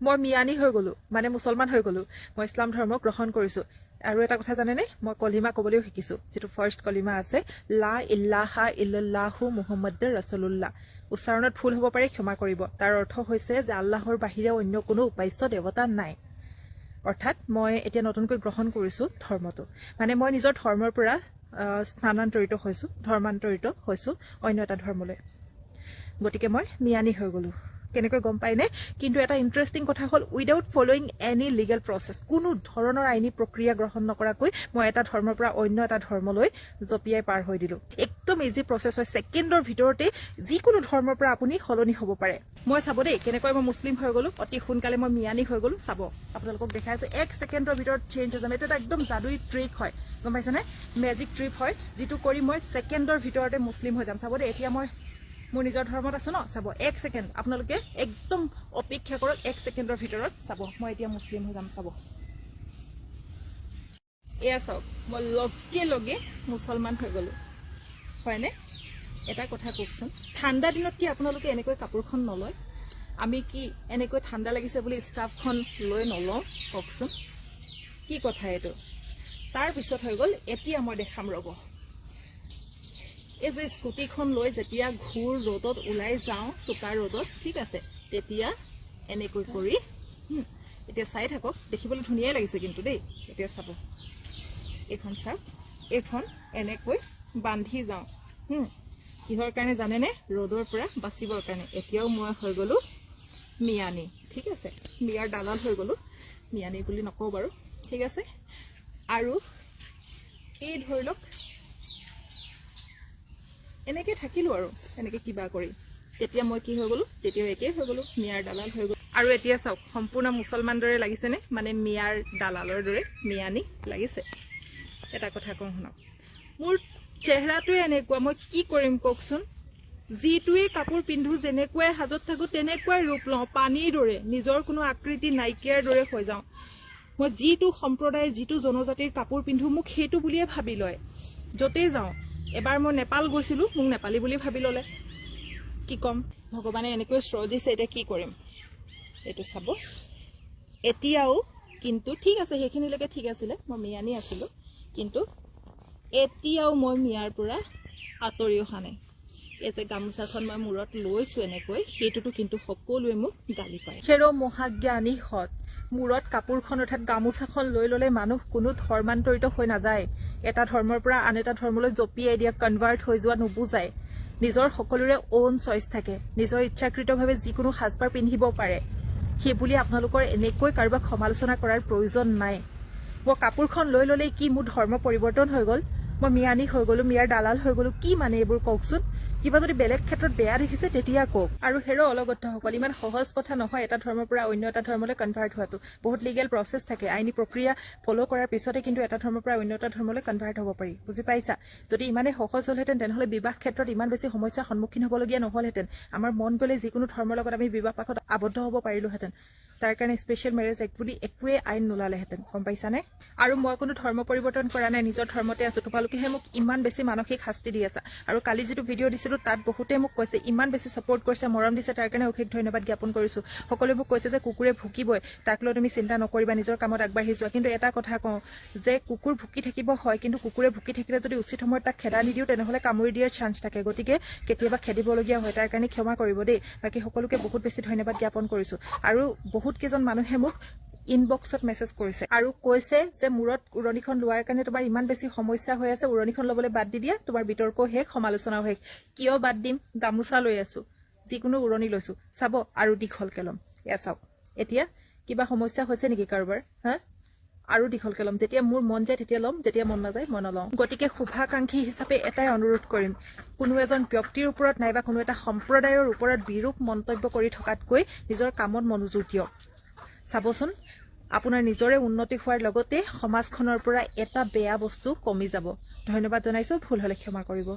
মই মিয়ানী হৈ গ'লো মানে মুছলমান হৈ গ'লো। মই ইছলাম ধৰ্ম গ্ৰহণ কৰিছো। আৰু এটা কথা জানেনে? মই কলিমা ক'বলৈও শিকিছো যিটো ফাৰ্ষ্ট কলিমা আছে লা ইল্লাহা ইল্লাহু মুহম্মদ ৰচলুল্লাহ উচ্চাৰণত ভুল হ'ব পাৰে ক্ষমা কৰিব। তাৰ অৰ্থ হৈছে যে আল্লাহৰ বাহিৰে অন্য কোনো উপাস্য দেৱতা নাই। অৰ্থাৎ মই এতিয়া নতুনকৈ গ্ৰহণ কৰিছো ধৰ্মটো। মানে মই নিজৰ ধৰ্মৰ পৰা স্থানান্তৰিত হৈছো ধৰ্মান্তৰিত হৈছো অন্য এটা ধৰ্মলৈ। গতিকে মই মিয়ানী হৈ গ'লো। কেনেকৈ গম পায়নে কিন্তু এটা ইণ্টাৰেষ্টিং কথা হ'ল without following any legal process কোনো ধৰণৰ আইনী প্ৰক্ৰিয়া গ্ৰহণ নকৰাকৈ মই এটা ধৰ্মৰ পৰা অন্য এটা ধৰ্মলৈ জঁপিয়াই পাৰ হৈ দিলো। একদম ইজি প্ৰচেছ হয়। ছেকেণ্ডৰ ভিতৰতে যিকোনো ধৰ্মৰ পৰা আপুনি সলনি হ'ব পাৰে। মই চাব দেই কেনেকৈ মই মুছলিম হৈ গ'লো অতি সোনকালে মই মিয়ানী হৈ গ'লো চাব। আপোনালোকক দেখাই আছো। এক ছেকেণ্ডৰ ভিতৰত চেঞ্জ হৈ যাম এইটো এটা একদম যাদুই ট্ৰিক হয়। গম পাইছেনে? মেজিক ট্ৰিপ হয় যিটো কৰি মই ছেকেণ্ডৰ ভিতৰতে মুছলিম হৈ যাম। চাব দেই এতিয়া মই মোৰ নিজৰ ধৰ্মত আছো ন চাব এক ছেকেণ্ড আপোনালোকে একদম অপেক্ষা কৰক এক ছেকেণ্ডৰ ভিতৰত চাব মই এতিয়া মুছলিম হৈ যাম চাব। এয়া চাওক মই লগে লগে মুছলমান হৈ গ'লো। হয়নে? এটা কথা কওকচোন ঠাণ্ডা দিনত কি আপোনালোকে এনেকৈ কাপোৰখন নলয়? আমি কি এনেকৈ ঠাণ্ডা লাগিছে বুলি স্কাৰ্ফখন লৈ নলওঁ? কওকচোন কি কথা এইটো? তাৰপিছত হৈ গ'ল এতিয়া মই দেখাম ৰ'ব। এই যে স্কুটিখন লৈ যেতিয়া ঘূৰ ৰ'দত ওলাই যাওঁ চোকা ৰ'দত ঠিক আছে তেতিয়া এনেকৈ কৰি এতিয়া চাই থাকক দেখিবলৈ ধুনীয়াই লাগিছে কিন্তু দেই এতিয়া চাব। এইখন চাওক এইখন এনেকৈ বান্ধি যাওঁ কিহৰ কাৰণে জানেনে? ৰ'দৰ পৰা বাচিবৰ কাৰণে। এতিয়াও মই হৈ গ'লোঁ মিয়ানী ঠিক আছে মিয়াৰ দালাল হৈ গ'লোঁ মিয়ানী বুলি নকওঁ বাৰু ঠিক আছে। আৰু এই ধৰি লওক এনেকে থাকিলো আৰু এনেকে কিবা কৰি। তেতিয়া মই কি হৈ গলো তেতিয়াও একেই হৈ গলো মিয়াৰ দালাল হৈ গলো। আৰু এতিয়া চাওক সম্পূৰ্ণ মুছলমান দৰে লাগিছেনে? মানে মিয়াৰ দালালৰ দৰে মিয়ানী লাগিছে। এটা কথা কওঁ শুনক। মোৰ চেহেৰাটোৱে এনেকুৱা মই কি কৰিম কওকচোন? যিটোৱে কাপোৰ পিন্ধো যেনেকুৱাই সাজত থাকো তেনেকুৱাই ৰূপ লওঁ পানীৰ দৰে নিজৰ কোনো আকৃতি নাইকিয়াৰ দৰে হৈ যাওঁ। মই যিটো সম্প্ৰদায় যিটো জনজাতিৰ কাপোৰ পিন্ধো মোক সেইটো বুলিয়ে ভাবি লয়। য'তেই যাওঁ এবাৰ মই নেপাল গৈছিলো মোক নেপালী বুলি ভাবি ল'লে। কি ক'ম? ভগৱানে এনেকৈ শ্ৰ দিছে এতিয়া কি কৰিম? এইটো চাব। এতিয়াও কিন্তু ঠিক আছে সেইখিনিলৈকে ঠিক আছিলে। মই মিয়ানী আছিলো। কিন্তু এতিয়াও মই মিয়াৰ পৰা আঁতৰি অহা নাই। এই যে গামোচাখন মই মূৰত লৈছো এনেকৈ সেইটোতো কিন্তু সকলোৱে মোক গালি পাৰে। খেৰ মহাজ্ঞানী সৎ। মূৰত কাপোৰখন অৰ্থাৎ গামোচাখন লৈ ললে মানুহ কোনো ধৰ্মান্তৰিত হৈ নাযায়। এটা ধৰ্মৰ পৰা আন এটা ধৰ্মলৈ জঁপিয়াই দিয়া কনভাৰ্ট হৈ যোৱা নুবুজায়। নিজৰ সকলোৰে অ'ন চইচ থাকে। নিজৰ ইচ্ছাকৃতভাৱে যিকোনো সাজপাৰ পিন্ধিব পাৰে। সেইবুলি আপোনালোকৰ এনেকৈ কাৰোবাক সমালোচনা কৰাৰ প্ৰয়োজন নাই। মই কাপোৰখন লৈ ললেই কি মোৰ ধৰ্ম পৰিৱৰ্তন হৈ গ'ল? মই মিয়ানী হৈ গ'লো মিয়াৰ দালাল হৈ গ'লো কি মানে এইবোৰ কওকচোন? কিবা যদি বেলেগ ক্ষেত্ৰত বেয়া দেখিছে তেতিয়া কওক। আৰু হেৰ অলগতসকল ইমান সহজ কথা নহয় এটা ধৰ্মৰ পৰা অন্য এটা ধৰ্মলৈ কনভাৰ্ট হোৱাটো। বহুত লিগেল প্ৰচেছ থাকে আইনী প্ৰক্ৰিয়া ফ'ল' কৰাৰ পিছতে কিন্তু এটা ধৰ্মৰ পৰা অন্য এটা ধৰ্মলৈ কনভাৰ্ট হ'ব পাৰি। বুজি পাইছা? যদি ইমানেই সহজ হ'লহেঁতেন তেনেহ'লে বিবাহ ক্ষেত্ৰত ইমান বেছি সমস্যাৰ সন্মুখীন হ'বলগীয়া নহ'লহেঁতেন। আমাৰ মন গ'লে যিকোনো ধৰ্মৰ লগত আমি বিবাহ পাশত আবদ্ধ হ'ব পাৰিলোহেঁতেন। তাৰ কাৰণে স্পেচিয়েল মেৰেজ এক্ট বুলি একোৱেই আইন নোলালেহেঁতেন গম পাইছানে? আৰু মই কোনো ধৰ্ম পৰিৱৰ্তন কৰা নাই নিজৰ ধৰ্মতে আছো। তোমালোকেহে মোক ইমান বেছি মানসিক শাস্তি দি আছা। আৰু কালি যিটো ভিডিঅ' দিছিলো তাত বহুতে মোক কৈছে ইমান বেছি ছাপৰ্ট কৰিছে মৰম দিছে তাৰ কাৰণে অশেষ ধন্যবাদ জ্ঞাপন কৰিছো। সকলোৱে মোক কৈছে যে কুকুৰে ভুকিবই তাক লৈ তুমি চিন্তা নকৰিবা নিজৰ কামত আগবাঢ়ি যোৱা। কিন্তু এটা কথা কওঁ যে কুকুৰ ভুকি থাকিব হয় কিন্তু কুকুৰে ভুকি থাকিলে যদি উচিত সময়ত তাক খেদা নিদিওঁ তেনেহ'লে কামুৰি দিয়াৰ চান্স থাকে। গতিকে কেতিয়াবা খেদিবলগীয়া হয় তাৰ কাৰণে ক্ষমা কৰিব দেই। বাকী সকলোকে বহুত বেছি ধন্যবাদ জ্ঞাপন কৰিছো। আৰু বহুত কেইজন মানুহে মোক ইনবক্সত মেছেজ কৰিছে আৰু কৈছে যে মূৰত উৰণিখন লোৱাৰ কাৰণে তোমাৰ ইমান বেছি সমস্যা হৈ আছে উৰণিখন ল'বলৈ বাদ দি দিয়া তোমাৰ বিতৰ্ক শেষ সমালোচনাও শেষ। কিয় বাদ দিম? গামোচা লৈ আছো যিকোনো উৰণি লৈছো। চাব আৰু দীঘলকে ল'ম। এয়া চাওক। এতিয়া কিবা সমস্যা হৈছে নেকি কাৰোবাৰ? হা? আৰু দীঘলকে ল'ম। যেতিয়া মোৰ মন যায় তেতিয়া ল'ম যেতিয়া মন নাযায় মই নলওঁ। গতিকে শুভাকাংক্ষী হিচাপে এটাই অনুৰোধ কৰিম। কোনো এজন ব্যক্তিৰ ওপৰত নাইবা কোনো এটা সম্প্ৰদায়ৰ ওপৰত বিৰূপ মন্তব্য কৰি থকাতকৈ নিজৰ কামত মনোযোগ দিয়ক। চাবচোন আপোনাৰ নিজৰে উন্নতি হোৱাৰ লগতে সমাজখনৰ পৰা এটা বেয়া বস্তু কমি যাব। ধন্যবাদ জনাইছো ভুল হলে ক্ষমা কৰিব।